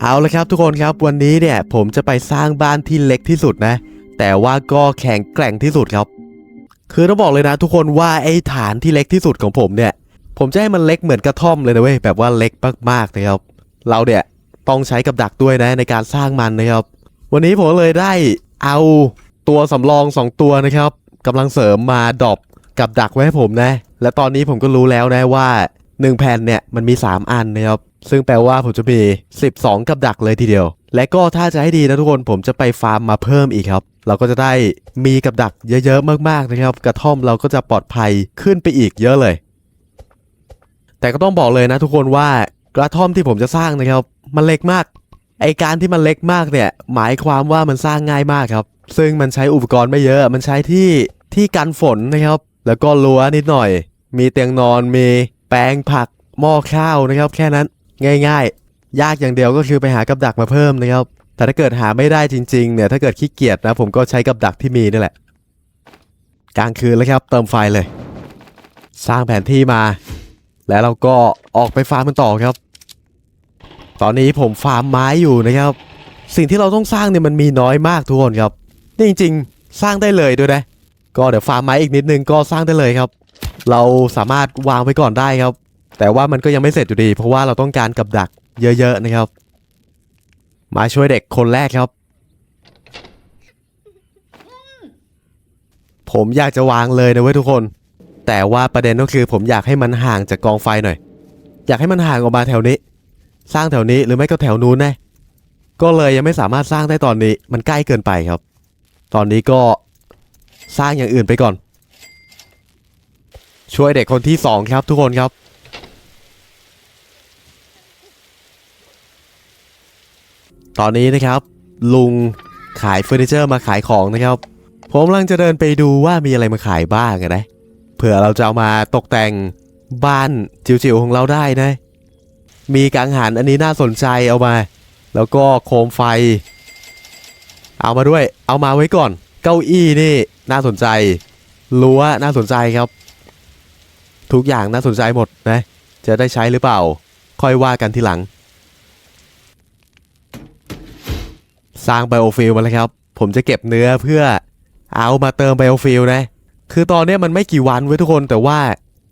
เอาละครับทุกคนครับวันนี้เนี่ยผมจะไปสร้างบ้านที่เล็กที่สุดนะ แต่ว่าก็แข็งแกร่งที่สุดครับ คือต้องบอกเลยนะ ทุกคนว่าไอ้ฐานที่เล็กที่สุดของผมเนี่ย ผมจะให้มันเล็กเหมือนกระท่อมเลยนะเว้ยแบบว่าเล็กมากๆนะครับ เราเนี่ยต้องใช้กับดักด้วยนะในการสร้างมันนะครับ วันนี้ผมเลยได้เอาตัวสำรองสองตัวนะครับกำลังเสริมมาดอปกับดักไว้ให้ผมนะ และตอนนี้ผมก็รู้แล้วนะว่า 1แผ่นเนี่ยมันมี 3 อันนะครับ ซึ่งแปลว่าผมจะมี 12 กับดักเลยทีเดียว และก็ถ้าจะให้ดีนะทุกคนผมจะไปฟาร์มมาเพิ่มอีกครับ เราก็จะได้มีกับดักเยอะๆมากๆนะครับ กระท่อมเราก็จะปลอดภัยขึ้นไปอีกเยอะเลย แต่ก็ต้องบอกเลยนะทุกคนว่ากระท่อมที่ผมจะสร้างนะครับ มันเล็กมาก ไอการที่มันเล็กมากเนี่ยหมายความว่ามันสร้างง่ายมากครับ ซึ่งมันใช้อุปกรณ์ไม่เยอะ มันใช้ที่ที่กันฝนนะครับ แล้วก็รั้วนิดหน่อย มีเตียงนอนมี แปลงผักหม้อข้าวนะครับ แค่นั้นง่าย ๆ ยากอย่างเดียวก็คือไปหากับดักมาเพิ่มนะครับ แต่ถ้าเกิดหาไม่ได้จริงๆเนี่ยถ้าเกิดขี้เกียจนะ ผมก็ใช้กับดักที่มีนี่แหละ กลางคืนแล้วครับ เติมไฟเลย สร้างแผนที่มา แล้วเราก็ออกไปฟาร์มกันต่อครับ ตอนนี้ผมฟาร์มไม้อยู่นะครับ สิ่งที่เราต้องสร้างเนี่ยมันมีน้อยมากทุกคนครับนี่จริง ๆ สร้างได้เลยด้วยนะก็เดี๋ยวฟาร์มไม้อีกนิดนึงก็สร้างได้เลยครับ เราสามารถวางไว้ก่อนได้ครับ แต่ว่ามันก็ยังไม่เสร็จอยู่ดี เพราะว่าเราต้องการกับดักเยอะ ๆ นะครับ มาช่วยเด็กคนแรกครับ ผมอยากจะวางเลยนะเว้ยทุกคน แต่ว่าประเด็นก็คือผมอยากให้มันห่างจากกองไฟหน่อย อยากให้มันห่างออกมาแถวนี้ สร้างแถวนี้หรือไม่ก็แถวนู้นนะก็เลยยังไม่สามารถสร้างได้ตอนนี้ มันใกล้เกินไปครับ ตอนนี้ก็สร้างอย่างอื่นไปก่อน ช่วยเด็กคนที่สองครับทุกคนครับ ตอนนี้นะครับ ลุงขายเฟอร์นิเจอร์มาขายของนะครับ ผมกำลังจะเดินไปดูว่ามีอะไรมาขายบ้างนะเผื่อเราจะเอามาตกแต่งบ้านจิ๋วๆของเราได้นะ มีกังหันอันนี้น่าสนใจเอามา แล้วก็โคมไฟ เอามาด้วย เอามาไว้ก่อน เก้าอี้นี่น่าสนใจรั้วน่าสนใจครับ ทุกอย่างน่าสนใจหมดนะ จะได้ใช้หรือเปล่า ค่อยว่ากันทีหลัง สร้างไบโอฟิลมาแล้วครับ ผมจะเก็บเนื้อเพื่อเอามาเติมไบโอฟิลนะ คือตอนนี้มันไม่กี่วันเว้ยทุกคนแต่ว่า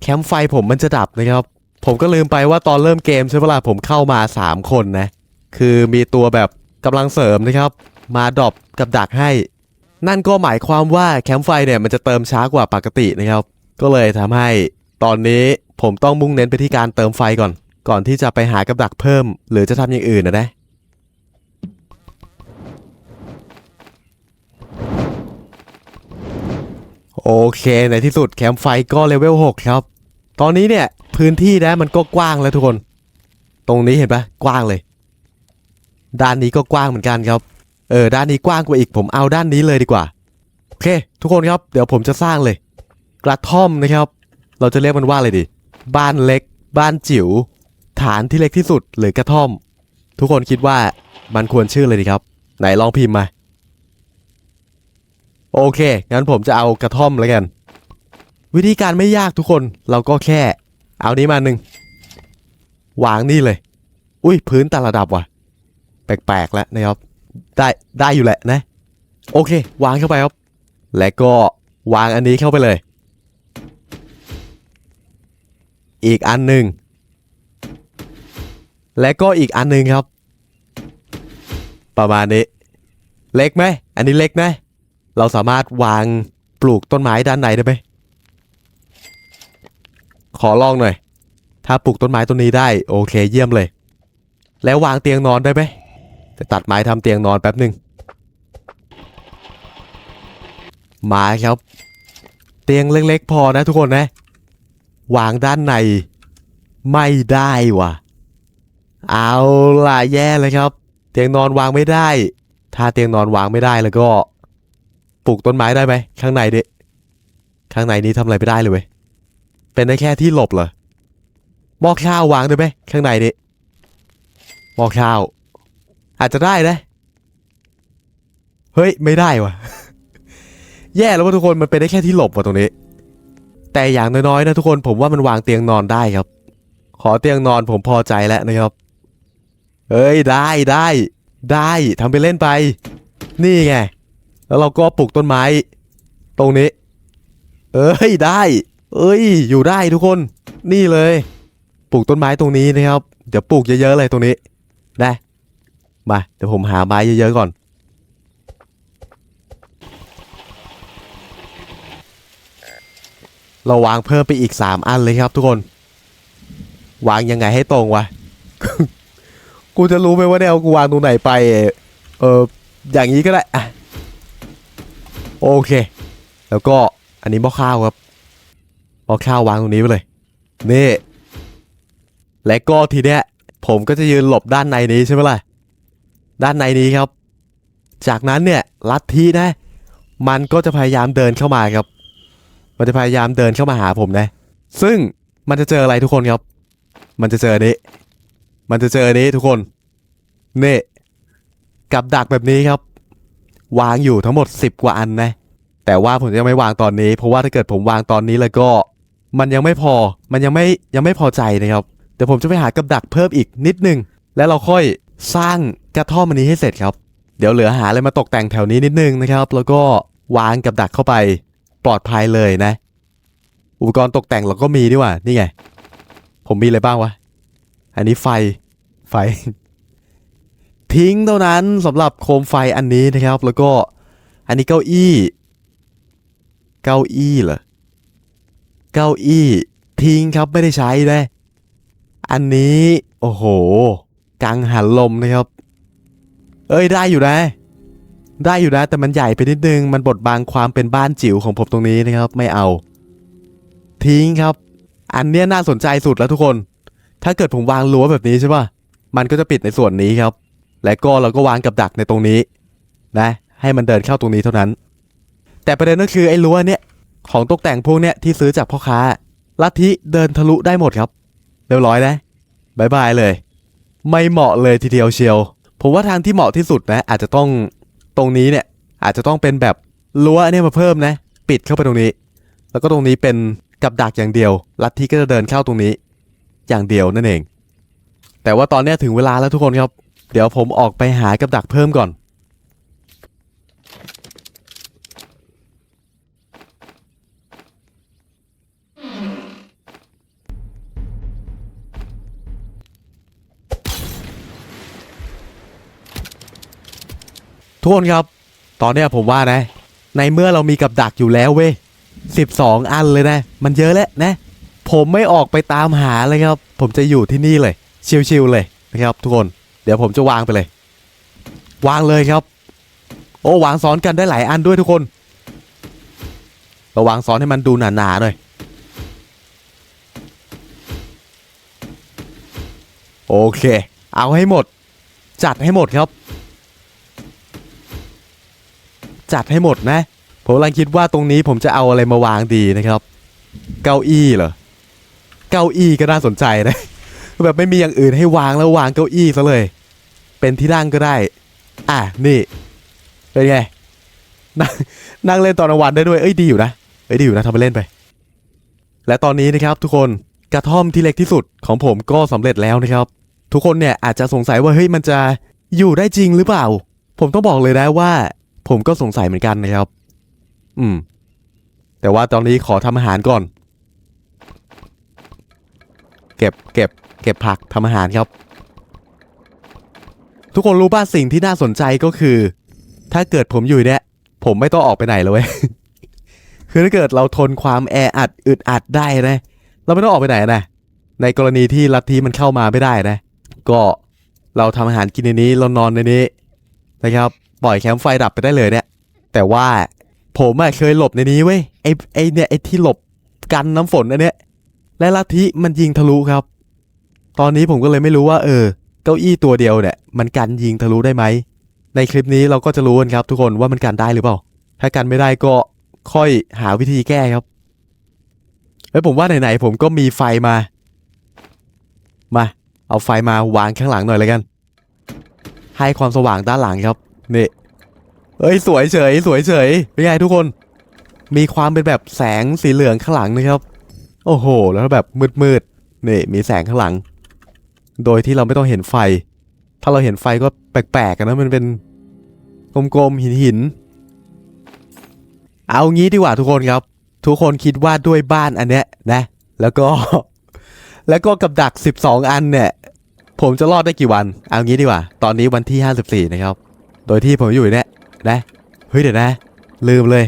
แคมป์ไฟผมมันจะดับนะครับ ผมก็ลืมไปว่าตอนเริ่มเกมใช่ปะล่ะผมเข้ามา 3 คนนะ คือมีตัวแบบกำลังเสริมนะครับ มาดรอปกับดักให้ นั่นก็หมายความว่าแคมป์ไฟเนี่ยมันจะเติมช้ากว่าปกตินะครับ ก็เลยทำให้ ตอนนี้ผมต้องมุ่งเน้นไปที่การเติมไฟก่อน ก่อนที่จะไปหากับดักเพิ่ม หรือจะทำอย่างอื่นนะนะโอเคในที่สุดแคมป์ไฟก็เลเวล6ครับ ตอนนี้เนี่ยพื้นที่นะมันก็กว้างแล้วทุกคน ตรงนี้เห็นปะกว้างเลย ด้านนี้ก็กว้างเหมือนกันครับ เออด้านนี้กว้างกว่าอีกผมเอาด้านนี้เลยดีกว่า โอเค ทุกคนครับเดี๋ยวผมจะสร้างเลย กระท่อมนะครับ เราจะเรียกมันว่าอะไรดี บ้านเล็ก บ้านจิ๋ว ฐานที่เล็กที่สุดหรือกระท่อม ทุกคนคิดว่ามันควรชื่อเลยดีครับ ไหนลองพิมพ์มา โอเค งั้นผมจะเอากระท่อมแล้วกัน วิธีการไม่ยากทุกคน เราก็แค่ เอานี้มาหนึ่งวางนี่เลย อุ้ยพื้นแต่ระดับว่ะ แปลกๆแล้วนะครับ ได้ได้อยู่แหละนะ โอเค วางเข้าไปครับ และก็วางอันนี้เข้าไปเลย อีกอันหนึ่ง และก็อีกอันหนึ่งครับ ประมาณนี้ เล็กไหม อันนี้เล็กนะ เราสามารถวางปลูกต้นไม้ด้านในได้ไหม ขอลองหน่อย ถ้าปลูกต้นไม้ต้นนี้ได้ โอเคเยี่ยมเลย แล้ววางเตียงนอนได้ไหมจะตัดไม้ทำเตียงนอนแป๊บหนึ่งมาครับ เตียงเล็กๆพอนะทุกคนนะ วางด้านใน ไม่ได้ว่ะเอาล่ะแย่เลยครับ เตียงนอนวางไม่ได้ ถ้าเตียงนอนวางไม่ได้แล้วก็ปลูกต้นไม้ได้ไหมข้างในดิข้างในนี้ทำอะไรไม่ได้เลยเว้ยเป็นได้แค่ที่หลบเหรอหม้อข้าววางได้ไหมข้างในนี้หม้อข้าว อาจจะได้นะเฮ้ยไม่ได้วะแย่แล้วว่าทุกคนมันเป็นได้แค่ที่หลบว่ะตรงนี้ แต่อย่างน้อยๆนะทุกคนผมว่ามันวางเตียงนอนได้ครับ ขอเตียงนอนผมพอใจแล้วนะครับเอ้ยได้ได้ได้ทำไปเล่นไป นี่ไง แล้วเราก็ปลูกต้นไม้ ตรงนี้ เอ้ยได้ เอ้ย อยู่ได้ทุกคน นี่เลย ปลูกต้นไม้ตรงนี้นะครับ เดี๋ยวปลูกเยอะๆเลยตรงนี้ได้มาเดี๋ยวผมหาไม้เยอะๆก่อน เราวางเพิ่มไปอีก 3 อันเลยครับทุกคน วางยังไงให้ตรงวะ กูจะรู้ไหมว่าเนี่ยกูวางตรงไหนไป เอออย่างนี้ก็ได้อะโอเค แล้วก็อันนี้หม้อข้าวครับหม้อข้าววางตรงนี้ไปเลย นี่ และก็ทีเนี้ยผมก็จะยืนหลบด้านในนี้ใช่ไหมล่ะ ด้านในนี้ครับ จากนั้นเนี่ยลัทธินะ มันก็จะพยายามเดินเข้ามาครับ มันจะพยายามเดินเข้ามาหาผมนะ ซึ่งมันจะเจออะไรทุกคนครับ มันจะเจอนี้ มันจะเจอนนี้ทุกคน นี่ กับดักแบบนี้ครับ วางอยู่ทั้งหมด 10 กว่าอันนะ แต่ว่าผมยังไม่วางตอนนี้ เพราะว่าถ้าเกิดผมวางตอนนี้แล้วก็ มันยังไม่พอ มันยังไม่ยังไม่พอใจนะครับ เดี๋ยวผมจะไปหากับดักเพิ่มอีกนิดนึง แล้วเราค่อยสร้างกระท่อมอันนี้ให้เสร็จครับ เดี๋ยวเหลือหาอะไรมาตกแต่งแถวนี้นิดนึงนะครับ แล้วก็วางกับดักเข้าไป ปลอดภัยเลยนะ อุปกรณ์ตกแต่งเราก็มีดีกว่า นี่ไง ผมมีอะไรบ้างวะ อันนี้ไฟ ไฟ ทิ้งเท่านั้นสำหรับโคมไฟอันนี้นะครับ แล้วก็อันนี้เก้าอี้ เก้าอี้เหรอ เก้าอี้ทิ้งครับไม่ได้ใช้เลยอันนี้ โอ้โห กังหันลมนะครับ เอ้ยได้อยู่นะ ได้อยู่นะแต่มันใหญ่ไปนิดนึง มันบดบังความเป็นบ้านจิ๋วของผมตรงนี้นะครับ ไม่เอา ทิ้งครับ อันเนี้ยน่าสนใจสุดแล้วทุกคน ถ้าเกิดผมวางรั้วแบบนี้ใช่ป่ะมันก็จะปิดในส่วนนี้ครับ และก็เราก็วางกับดักในตรงนี้ นะ ให้มันเดินเข้าตรงนี้เท่านั้น แต่ประเด็นก็คือไอ้รั้วเนี่ยของตกแต่งพวกเนี้ยที่ซื้อจากพ่อค้าลัทธิเดินทะลุได้หมดครับเรียบร้อยนะบายบายเลย ไม่เหมาะเลยทีเดียวเชียว ผมว่าทางที่เหมาะที่สุดนะ อาจจะต้อง ตรงนี้เนี่ยอาจจะต้องเป็นแบบรั้วเนี่ยมาเพิ่มนะ ปิดเข้าไปตรงนี้ แล้วก็ตรงนี้เป็นกับดักอย่างเดียว ลัทธิก็จะเดินเข้าตรงนี้ อย่างเดียวนั่นเอง แต่ว่าตอนนี้ถึงเวลาแล้วทุกคนครับ เดี๋ยวผมออกไปหากับดักเพิ่มก่อน ทุกคนครับ ตอนเนี้ยผมว่านะ ในเมื่อเรามีกับดักอยู่แล้วเว้ย12อันเลยนะ มันเยอะแล้วนะ ผมไม่ออกไปตามหาเลยครับ ผมจะอยู่ที่นี่เลย ชิวๆเลยนะครับทุกคน เดี๋ยวผมจะวางไปเลย วางเลยครับ โอ้วางซ้อนกันได้หลายอันด้วยทุกคนเราวางซ้อนให้มันดูหนาๆหน่อย โอเค เอาให้หมด จัดให้หมดครับ จัดให้หมดนะ ผมกำลังคิดว่าตรงนี้ผมจะเอาอะไรมาวางดีนะครับ เก้าอี้เหรอ เก้าอี้ก็น่าสนใจนะ แบบไม่มีอย่างอื่นให้วางแล้ววางเก้าอี้ซะเลย เป็นที่นั่งก็ได้ อะนี่ เป็นไง นั่งนั่งเล่นตอนกลางวันได้ด้วย เอ้ยดีอยู่นะ เอ้ยดีอยู่นะทำไปเล่นไป และตอนนี้นะครับ ทุกคนกระท่อมที่เล็กที่สุดของผมก็สำเร็จแล้วนะครับ ทุกคนเนี่ยอาจจะสงสัยว่าเฮ้ยมันจะอยู่ได้จริงหรือเปล่า ผมต้องบอกเลยนะว่า ผมก็สงสัยเหมือนกันนะครับ อืม แต่ว่าตอนนี้ขอทำอาหารก่อน เก็บเก็บ เก็บผักทำอาหารครับ ทุกคนรู้ป่ะสิ่งที่น่าสนใจก็คือ ถ้าเกิดผมอยู่เนี่ยผมไม่ต้องออกไปไหนเลยเว้ยคือถ้าเกิดเราทนความแออัดอึดอัดได้นะ เราไม่ต้องออกไปไหนนะ ในกรณีที่ลัทธิมันเข้ามาไม่ได้นะ ก็เราทำอาหารกินในนี้เรานอนในนี้นะครับ ปล่อยแคมป์ไฟดับไปได้เลยเนี่ย แต่ว่าผมอะเคยหลบในนี้เว้ยไอไอเนี่ยไอที่หลบกันน้ำฝนอันเนี้ยและลัทธิมันยิงทะลุครับ ตอนนี้ผมก็เลยไม่รู้ว่า เออ เก้าอี้ตัวเดียวเนี่ยมันกันยิงทะลุได้ไหมในคลิปนี้เราก็จะรู้กันครับทุกคนว่ามันกันได้หรือเปล่า ถ้ากันไม่ได้ก็ค่อยหาวิธีแก้ครับแล้วผมว่าไหนๆผมก็มีไฟมา มา เอาไฟมาวางข้างหลังหน่อยเลยกัน ให้ความสว่างด้านหลังครับ นี่เอ้ยสวยเฉยสวยเฉยเป็นไงทุกคน มีความเป็นแบบแสงสีเหลืองข้างหลังนะครับ โอ้โห แล้วแบบมืดๆนี่มีแสงข้างหลัง โดยที่เราไม่ต้องเห็นไฟ ถ้าเราเห็นไฟก็แปลกๆกันนะมันเป็นกลมๆหินหินๆเอางี้ดีกว่าทุกคนครับ ทุกคนคิดว่าด้วยบ้านอันเนี้ยนะ แล้วก็ แล้วก็กับดัก 12 อันเนี่ย ผมจะรอดได้กี่วัน เอางี้ดีกว่า ตอนนี้วันที่ 54 นะครับ โดยที่ผมอยู่เนี่ยนะเฮ้ยเดี๋ยวนะ ลืมเลย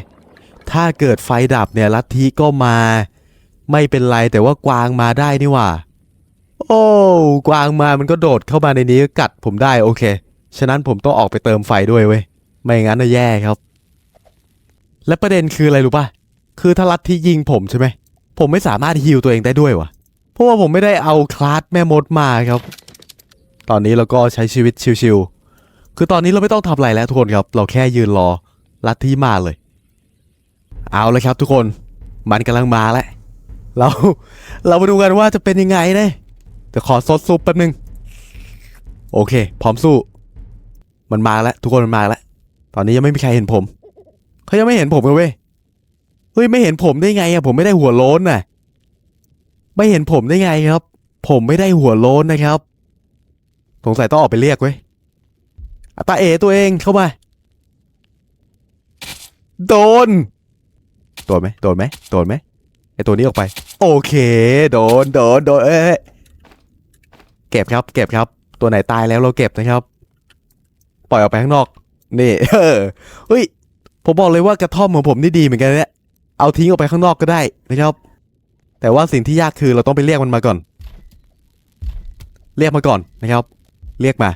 ถ้าเกิดไฟดับเนี่ยลัทธิก็มา ไม่เป็นไรแต่ว่ากวางมาได้นี่หว่า โอ้กวางมามันก็โดดเข้ามาในนี้กัดผมได้โอเค ฉะนั้นผมต้องออกไปเติมไฟด้วยเว้ยไม่งั้นน่ะแย่ครับ และประเด็นคืออะไรรู้ป่ะคือถ้าลัทธิยิงผมใช่ไหมผมไม่สามารถฮิวตัวเองได้ด้วยวะเพราะว่าผมไม่ได้เอาคลาสแม่มดมาครับ ตอนนี้เราก็ใช้ชีวิตชิวๆ คือตอนนี้เราไม่ต้องทำอะไรแล้วทุกคนครับ เราแค่ยืนรอลัทธิมาเลย เอาเลยครับทุกคน มันกำลังมาแล้ว เรา เรามาดูกันว่าจะเป็นยังไงนะแต่ขอซดซุปแป๊บนึง โอเค พร้อมสู้ มันมาแล้ว ทุกคนมันมาแล้ว ตอนนี้ยังไม่มีใครเห็นผม เขายังไม่เห็นผมเลยเว้ย เฮ้ยไม่เห็นผมได้ไงอะผมไม่ได้หัวโล้นน่ะ ไม่เห็นผมได้ไงครับ ผมไม่ได้หัวโล้นนะครับ สงสัยต้องออกไปเรียกเว้ย ตาเอตัวเองเข้ามาโดน โดนไหมโดนไหมโดนไหมไอตัวนี้ออกไป โอเค โดน โดน โดน เอ้ยเก็บครับ เก็บครับ ตัวไหนตายแล้วเราเก็บนะครับ ปล่อยออกไปข้างนอก นี่ เออ เฮ้ย ผมบอกเลยว่ากระท่อมของผมนี่ดีเหมือนกันเนี่ย เอาทิ้งออกไปข้างนอกก็ได้นะครับ แต่ว่าสิ่งที่ยากคือเราต้องไปเรียกมันมาก่อน เรียกมาก่อนนะครับ เรียกมา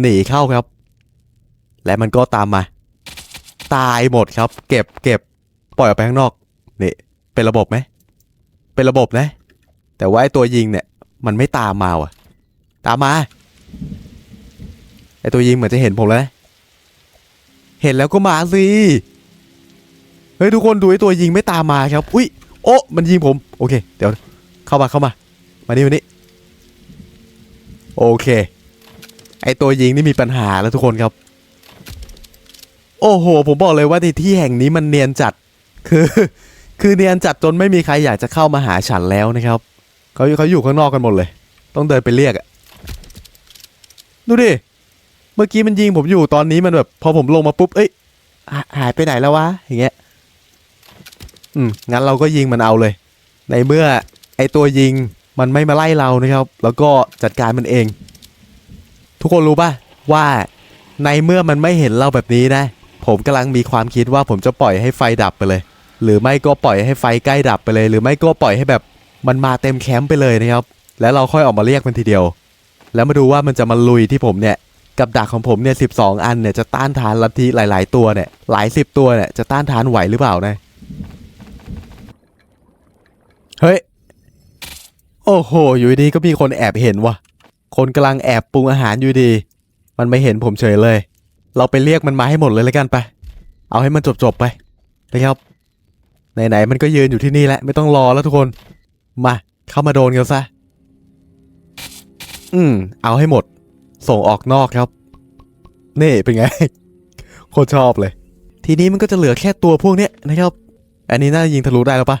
หนีเข้าครับ และมันก็ตามมา ตายหมดครับ เก็บเก็บปล่อยออกไปข้างนอกนี่เป็นระบบไหมเป็นระบบนะ แต่ว่าไอ้ตัวยิงเนี่ย มันไม่ตามมาว่ะ ตามมาไอ้ตัวยิงเหมือนจะเห็นผมแล้วนะเห็นแล้วก็มาสิเฮ้ยทุกคนดูไอ้ตัวยิงไม่ตามมาครับ อุ้ยโอ้มันยิงผม โอเค เดี๋ยวเข้ามาเข้ามา มานี่มานี่โอเค ไอตัวยิงนี่มีปัญหาแล้วทุกคนครับ โอ้โห ผมบอกเลยว่าในที่แห่งนี้มันเนียนจัด คือ คือเนียนจัดจนไม่มีใครอยากจะเข้ามาหาฉันแล้วนะครับเขาเขาอยู่ข้างนอกกันหมดเลย ต้องเดินไปเรียกอะดูดิ เมื่อกี้มันยิงผมอยู่ตอนนี้มันแบบ พอผมลงมาปุ๊บ เอ้ย หาหายไปไหนแล้ววะ อย่างเงี้ย อืม งั้นเราก็ยิงมันเอาเลย ในเมื่อไอตัวยิงมันไม่มาไล่เรานะครับ แล้วก็จัดการมันเอง ทุกคนรู้ป่ะว่าในเมื่อมันไม่เห็นเราแบบนี้นะ ผมกำลังมีความคิดว่าผมจะปล่อยให้ไฟดับไปเลย หรือไม่ก็ปล่อยให้ไฟใกล้ดับไปเลย หรือไม่ก็ปล่อยให้แบบมันมาเต็มแคมป์ไปเลยนะครับ แล้วเราค่อยออกมาเรียกมันทีเดียว แล้วมาดูว่ามันจะมาลุยที่ผมเนี่ยกับดักของผมเนี่ยสิอันเนี่ยจะต้านทานลัทธิหลาย ๆ ตัวเนี่ยหลายสิบตัวเนี่ยจะต้านทานไหวหรือเปล่านะเฮ้ยโอ้โห อยู่ดีก็มีคนแอบเห็นว่ะคนกำลังแอบปรุงอาหารอยู่ดี มันไม่เห็นผมเฉยเลย เราไปเรียกมันมาให้หมดเลยแล้วกันไป เอาให้มันจบๆไปนะครับไหนๆมันก็ยืนอยู่ที่นี่แล้วไม่ต้องรอแล้วทุกคน มา เข้ามาโดนกันซะ อืม เอาให้หมด ส่งออกนอกครับ นี่เป็นไง โคตรชอบเลย ทีนี้มันก็จะเหลือแค่ตัวพวกเนี้ยนะครับ อันนี้น่าจะยิงทะลุได้แล้วปะ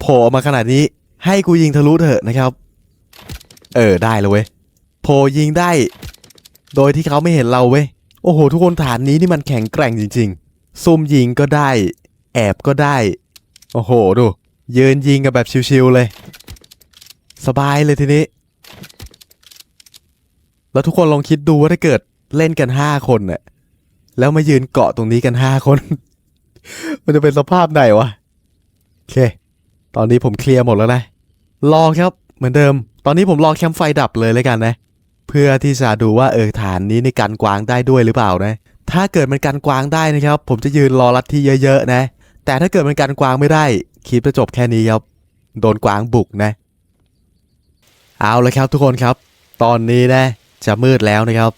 โผล่ออกมาขนาดนี้ ให้กูยิงทะลุเถอะนะครับ เออได้เลยเว้ย โผล่ยิงได้ โดยที่เขาไม่เห็นเราเว้ย โอ้โห ทุกคนฐานนี้นี่มันแข็งแกร่งจริงๆซุ่มยิงก็ได้ แอบก็ได้ โอ้โห ดู ยืนยิงกันแบบชิวๆเลย สบายเลยทีนี้ แล้วทุกคนลองคิดดูว่าถ้าเกิดเล่นกันห้าคนน่ะแล้วมายืนเกาะตรงนี้กันห้าคน มันจะเป็นสภาพไหนวะ โอเค ตอนนี้ผมเคลียร์หมดแล้วนะ รอครับ เหมือนเดิม ตอนนี้ผมรอแคมป์ไฟดับเลยเลยกันนะ เพื่อที่จะดูว่าเออฐานนี้ในการกวางได้ด้วยหรือเปล่านะถ้าเกิดมันการกวางได้นะครับ ผมจะยืนรอลัทธิเยอะๆนะ แต่ถ้าเกิดมันการกวางไม่ได้คลิปจะจบแค่นี้ครับโดนกวางบุกนะ เอาละครับทุกคนครับ ตอนนี้นะจะมืดแล้วนะครับ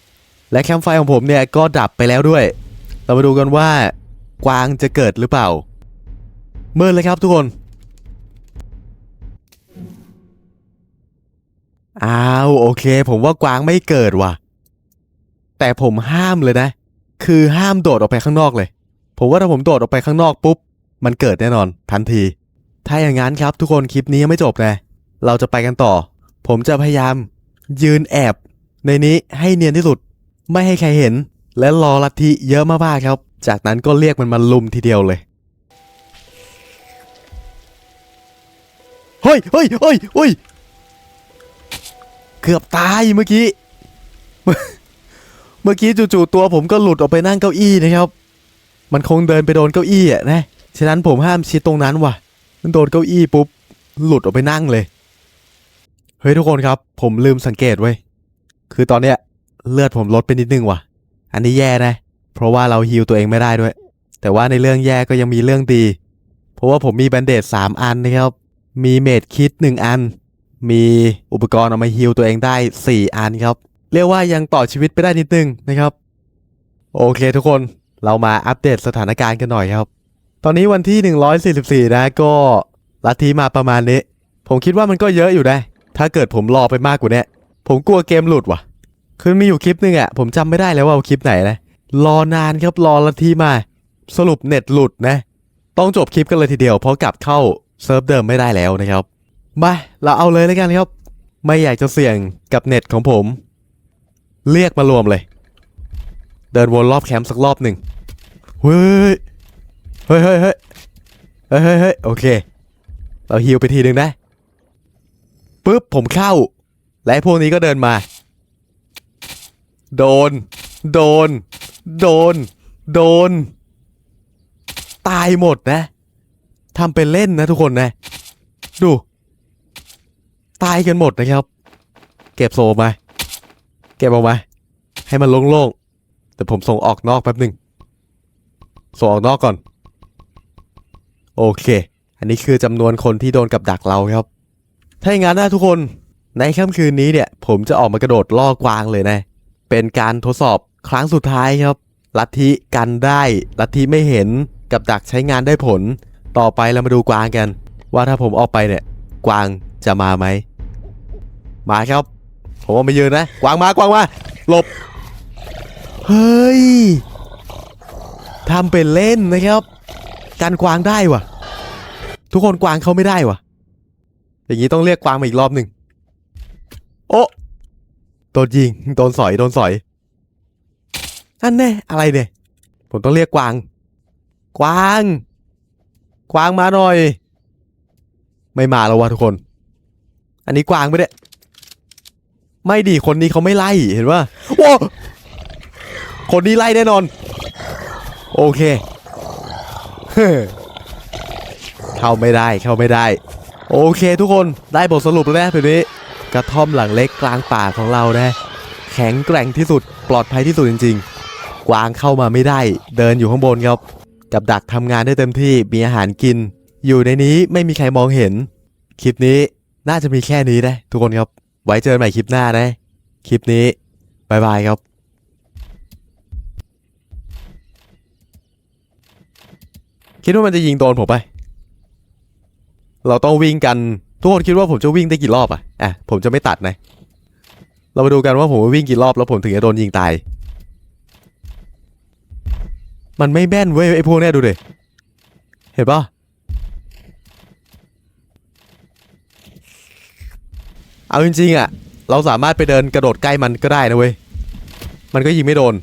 และแคมป์ไฟของผมเนี่ยก็ดับไปแล้วด้วย เรามาดูกันว่ากวางจะเกิดหรือเปล่า มืดเลยครับทุกคน อ้าวโอเค ผมว่ากวางไม่เกิดว่ะ แต่ผมห้ามเลยนะ คือห้ามโดดออกไปข้างนอกเลย ผมว่าถ้าผมโดดออกไปข้างนอกปุ๊บ มันเกิดแน่นอน ทันที ถ้าอย่างนั้นครับทุกคนคลิปนี้ยังไม่จบนะ เราจะไปกันต่อ ผมจะพยายาม ยืนแอบ ในนี้ให้เนียนที่สุด ไม่ให้ใครเห็น และรอลัทธิเยอะมากๆครับ จากนั้นก็เรียกมันมาลุมทีเดียวเลยเฮ้ยเฮ้ยเฮ้ยเฮ้ย เกือบตายเมื่อกี้ เมื่อกี้จู่ๆตัวผมก็หลุดออกไปนั่งเก้าอี้นะครับ มันคงเดินไปโดนเก้าอี้อะนะ ฉะนั้นผมห้ามชิดตรงนั้นว่ะ มันโดนเก้าอี้ปุ๊บ หลุดออกไปนั่งเลย เฮ้ยทุกคนครับ ผมลืมสังเกตไว้ คือตอนเนี้ยเลือดผมลดไปนิดนึงว่ะ อันนี้แย่นะ เพราะว่าเราฮิวตัวเองไม่ได้ด้วย แต่ว่าในเรื่องแย่ก็ยังมีเรื่องดี เพราะว่าผมมีแบนเดดสามอันนะครับ มีเมดคิดหนึ่งอัน มีอุปกรณ์เอามาฮิลตัวเองได้ 4 อันครับ เรียกว่ายังต่อชีวิตไปได้นิดนึงนะครับ โอเคทุกคนเรามาอัปเดตสถานการณ์กันหน่อยครับ ตอนนี้วันที่ 144 นะก็ลัทธิมาประมาณนี้ ผมคิดว่ามันก็เยอะอยู่นะ ถ้าเกิดผมรอไปมากกว่านี้ผมกลัวเกมหลุดว่ะ คือมีอยู่คลิปหนึงอะผมจำไม่ได้แล้วว่าคลิปไหนนะรอนานครับรอลัทธิมา สรุปเน็ตหลุดนะ ต้องจบคลิปกันเลยทีเดียวเพราะกลับเข้าเซิร์ฟเดิมไม่ได้แล้วนะครับ มาเราเอาเลยแล้วกันครับ ไม่อยากจะเสี่ยงกับเน็ตของผม เรียกมารวมเลย เดินวนรอบแคมป์สักรอบหนึ่งเฮ้ยเฮ้ยเฮ้ยเฮ้ยเฮ้ยเฮ้ยโอเค เราฮิวไปทีหนึ่งนะปุ๊บผมเข้า และพวกนี้ก็เดินมา โดน โดน โดน โดน ตายหมดนะทำเป็นเล่นนะทุกคนนะ ดู ตายกันหมดนะครับ เก็บโซมาเก็บออกมา ให้มันโล่งๆแต่ผมส่งออกนอกแป๊บหนึ่งส่งออกนอกก่อน โอเค อันนี้คือจำนวนคนที่โดนกับดักเราครับ ถ้าอย่างนั้นนะทุกคนในค่ำคืนนี้เนี่ย ผมจะออกมากระโดดล่อกวางเลยนะ เป็นการทดสอบครั้งสุดท้ายครับลัทธิกันได้ลัทธิไม่เห็นกับดักใช้งานได้ผล ต่อไปเรามาดูกวางกัน ว่าถ้าผมออกไปเนี่ย กวางจะมาไหม มาครับผมว่าไมายืนนะกวางมากวางมาหลบเฮ้ยทำเป็นเล่นนะครับ การกวางได้วะทุกคนกวางเขาไม่ได้วะอย่างนี้ต้องเรียกกวางมาอีกรอบหนึ่งโอ้โดนยิงโดนสอยโดนสอยนั่นแน่อะไรเนี่ยผมต้องเรียกกวาง กวาง กวางมาหน่อย ไม่มาแล้ววะทุกคน อันนี้กวางไม่ได้ ไม่ดีคนนี้เขาไม่ไล่เห็นว่าว้าคนนี้ไล่แน่นอน โอเคเข้าไม่ได้เข้าไม่ได้ โอเคทุกคนได้บทสรุปแล้วนะแบบนี้ กระท่อมหลังเล็กกลางป่าของเรานะ แข็งแกร่งที่สุดปลอดภัยที่สุดจริง ๆ กวางเข้ามาไม่ได้ เดินอยู่ข้างบนครับ กับดักทำงานได้เต็มที่มีอาหารกิน อยู่ในนี้ไม่มีใครมองเห็น คลิปนี้น่าจะมีแค่นี้นะทุกคนครับ ไว้เจอกันใหม่คลิปหน้านะ คลิปนี้บายบายครับคิดว่ามันจะยิงโดนผมไป เราต้องวิ่งกัน ทุกคนคิดว่าผมจะวิ่งได้กี่รอบอะ อะ ผมจะไม่ตัดนะ เรามาดูกันว่าผมวิ่งกี่รอบแล้วผมถึงจะโดนยิงตาย มันไม่แม่นเว้ยไอ้พวกเนี้ยดูดิ เห็นปะ เอาจริงๆอะ เราสามารถไปเดินกระโดดใกล้มันก็ได้นะเว้ย มันก็ยิงไม่โดน